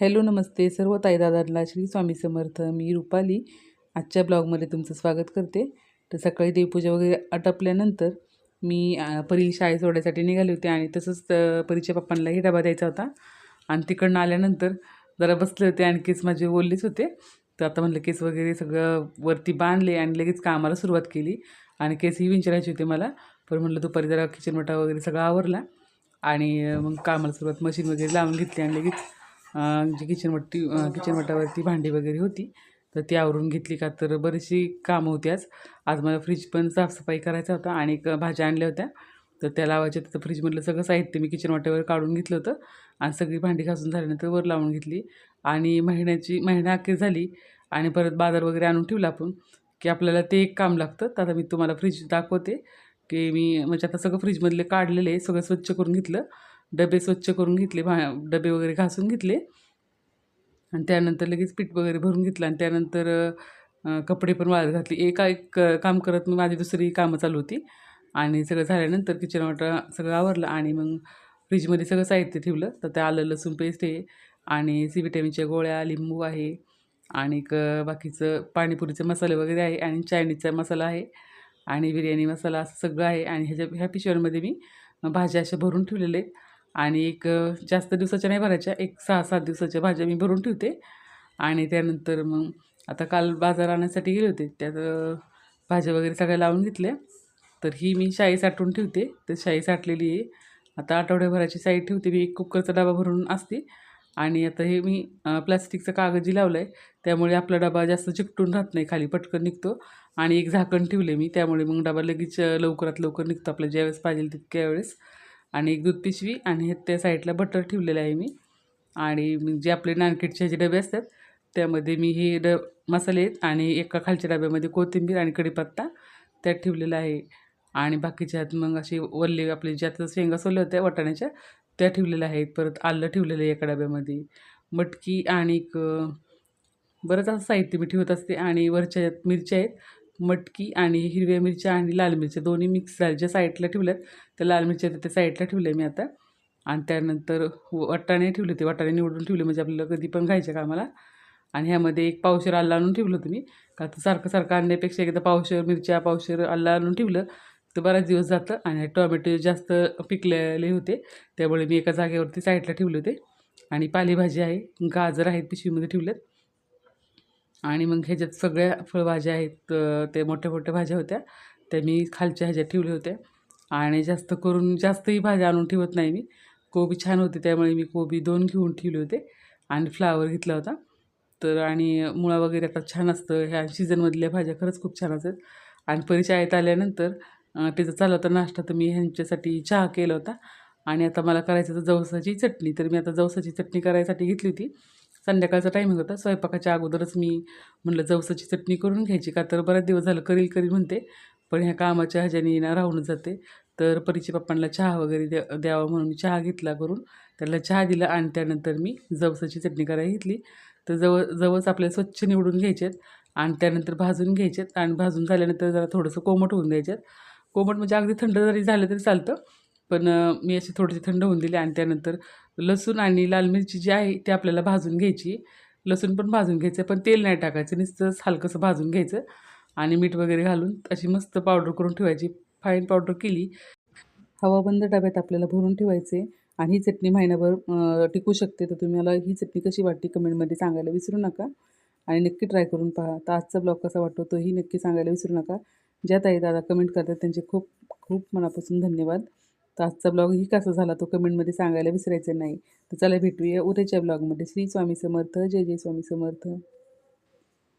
Hello नमस्ते. सर्व ताईदादांना श्री स्वामी समर्थ. मी रुपाली. आजच्या ब्लॉगमध्ये तुमचं स्वागत करते. तर सकाळी देवपूजा वगैरे आटपल्यानंतर मी परी शाळेत सोडायसाठी निघाले होते आणि तसंच परीच्या पप्पांनाही डबा द्यायचा होता. आणि तिकडनं आल्यानंतर जरा बसले होते आणि केस माझे ओललेच होते. तर आता म्हणलं केस वगैरे सगळं वरती बांधले आणि लगेच कामाला सुरुवात केली आणि केसही विंचरायचे होते मला. पण म्हणलं दुपारी जरा किचन मटा वगैरे सगळं आवरला आणि मग कामाला सुरुवात मशीन वगैरे लावून घेतली आणि लगेच जी किचनवट्टी किचनवट्टावरती भांडी वगैरे होती तर ती आवरून घेतली का तर बरीचशी कामं होती आज. आज मला फ्रीज पण साफसफाई करायचा होता आणि एक भाज्या आणल्या होत्या. तर त्या लावायच्या तर फ्रीजमधलं सगळं साहित्य मी किचन वाट्यावर काढून घेतलं होतं आणि सगळी भांडी घासून झाल्यानंतर वर लावून घेतली. आणि महिन्याची महिना अखेर झाली आणि परत बाजार वगैरे आणून ठेवला आपण की आपल्याला ते एक काम लागतं. तर आता मी तुम्हाला फ्रीज दाखवते की मी म्हणजे आता सगळं फ्रीजमधले काढलेले आहे सगळं स्वच्छ करून घेतलं. डबे स्वच्छ करून घेतले भा डबे वगैरे घासून घेतले. आणि त्यानंतर लगेच पीठ वगैरे भरून घेतलं आणि त्यानंतर कपडे पण वाळत घातली. एका एक काम करत मग माझी दुसरी कामं चालू होती. आणि सगळं झाल्यानंतर किचन वाटा सगळं आवरलं आणि मग फ्रीजमध्ये सगळं साहित्य ठेवलं. तर त्या आलं लसूण पेस्ट आहे आणि सी विटॅमिनच्या गोळ्या लिंबू आहे. आणि क बाकीचं पाणीपुरीचे मसाले वगैरे आहे आणि चायनीजचा मसाला आहे. आणि बिर्याणी मसाला असं सगळं आहे. आणि ह्याच्या ह्या पिशव्यांमध्ये मी भाज्या अशा भरून ठेवलेले आहेत. आणि एक जास्त दिवसाच्या नाही भरायच्या एक सहा सात दिवसाच्या भाज्या मी भरून ठेवते. आणि त्यानंतर मग आता काल बाजार आणण्यासाठी गेले होते त्यात भाज्या वगैरे सगळ्या लावून घेतल्या. तर ही मी शाई साठवून ठेवते. तर शाई साठलेली आहे. आता आठवड्याभराची साईड ठेवते मी. एक कुकरचा डबा भरून असते. आणि आता हे मी प्लास्टिकचा कागजी लावलं आहे त्यामुळे आपला डबा जास्त चिकटून राहत नाही. खाली पटकन निघतो. आणि एक झाकण ठेवले मी. त्यामुळे मग डबा लगेच लवकरात लवकर निघतो. आपल्या ज्यावेळेस पाहिजे तितक्या वेळेस. आणि एक दूध पिशवी आणि हे त्या साईडला बटर ठेवलेलं आहे मी. आणि जे आपले नानकिटचे जे डबे असतात त्यामध्ये मी हे ड मसाले आहेत आणि एका खालच्या डब्यामध्ये कोथिंबीर आणि कढीपत्ता त्यात ठेवलेला आहे. आणि बाकीच्या आत मग असे वल्ले आपले ज्यात शेंगा सोल्या होत्या वाटाण्याच्या त्या ठेवलेल्या आहेत. परत आलं ठेवलेलं आहे एका डब्यामध्ये. मटकी आणि एक बरंच असं साहित्य मी ठेवत असते आणि वरच्या मिरच्या आहेत मटकी आणि हिरव्या मिरच्या आणि लाल मिरच्या दोन्ही मिक्स झाल्या ज्या साईडला ठेवल्यात त्या लाल मिरच्या त्या साईडला ठेवल्या मी आता. आणि त्यानंतर वाटाणे ठेवले होते. वाटाणे निवडून ठेवले म्हणजे आपल्याला कधी पण खायच्या कामाला. आणि ह्यामध्ये एक पावशेर आल्ला आणून ठेवलं होतं मी. का तर सारखं सारखं आणण्यापेक्षा एकदा पावशेर मिरच्या पावशेर आल्ला आणून ठेवलं तर बराच दिवस जातं. आणि टोमॅटो जास्त पिकलेले होते त्यामुळे मी एका जागेवरती साईडला ठेवले होते. आणि पालेभाजी आहे गाजर आहेत पिशवीमध्ये ठेवलेत आणि मग ह्याच्यात सगळ्या फळभाज्या आहेत ते मोठ्या मोठ्या भाज्या होत्या त्या मी खालच्या ह्याच्यात ठेवल्या होत्या आणि जास्त करून जास्तही भाज्या आणून ठेवत नाही मी. कोबी छान होती त्यामुळे मी कोबी दोन घेऊन ठेवले होते आणि फ्लावर घेतला होता. तर आणि मुळा वगैरे आता छान असतं ह्या सीझनमधल्या भाज्या खरंच खूप छान असतात. आणि परिचयात आल्यानंतर त्याचा चालू होता नाश्ता तर मी ह्यांच्यासाठी चहा केला होता. आणि आता मला करायचं होतं जवसाची चटणी तर मी आता जवसाची चटणी करायसाठी घेतली होती. संध्याकाळचा टायमिंग होता. स्वयंपाकाच्या अगोदरच मी म्हटलं जवसाची चटणी करून घ्यायची. का तर बऱ्याच दिवस झालं करील करील म्हणते. पण ह्या कामाच्या ह्याच्याने ना राहूनच जाते. तर परीचे पप्पांना चहा वगैरे द्या द्यावा म्हणून मी चहा घेतला करून त्याला चहा दिला आणि त्यानंतर मी जवसाची चटणी करायला घेतली. तर जव जवस आपल्याला स्वच्छ निवडून घ्यायचेत आणि त्यानंतर भाजून घ्यायचेत. आणि भाजून झाल्यानंतर जरा थोडंसं कोमट होऊन द्यायच्यात कोमट म्हणजे अगदी थंड जरी झालं तरी चालतं. पण मी अशी थोडीशी थंड होऊन दिली आणि त्यानंतर लसूण आणि लाल मिरची जी आहे ती आपल्याला भाजून घ्यायची. लसूण पण भाजून घ्यायचं पण तेल नाही टाकायचं नुसतंच हलकंसं भाजून घ्यायचं आणि मीठ वगैरे घालून अशी मस्त पावडर करून ठेवायची. फाईन पावडर केली. हवाबंद डब्यात आपल्याला भरून ठेवायचे आणि ही चटणी महिनाभर टिकू शकते. तर तुम्ही मला ही चटणी कशी वाटते कमेंटमध्ये सांगायला विसरू नका आणि नक्की ट्राय करून पहा. तर आजचा ब्लॉग कसा वाटतो तोही नक्की सांगायला विसरू नका. ज्या ताई दादा कमेंट करतात त्यांचे खूप खूप मनापासून धन्यवाद. तर आजचा ब्लॉग ही कसा झाला तो कमेंटमध्ये सांगायला विसरायचं नाही. तर चला भेटूया उद्याच्या ब्लॉगमध्ये श्री स्वामी समर्थ. जय जय स्वामी समर्थ.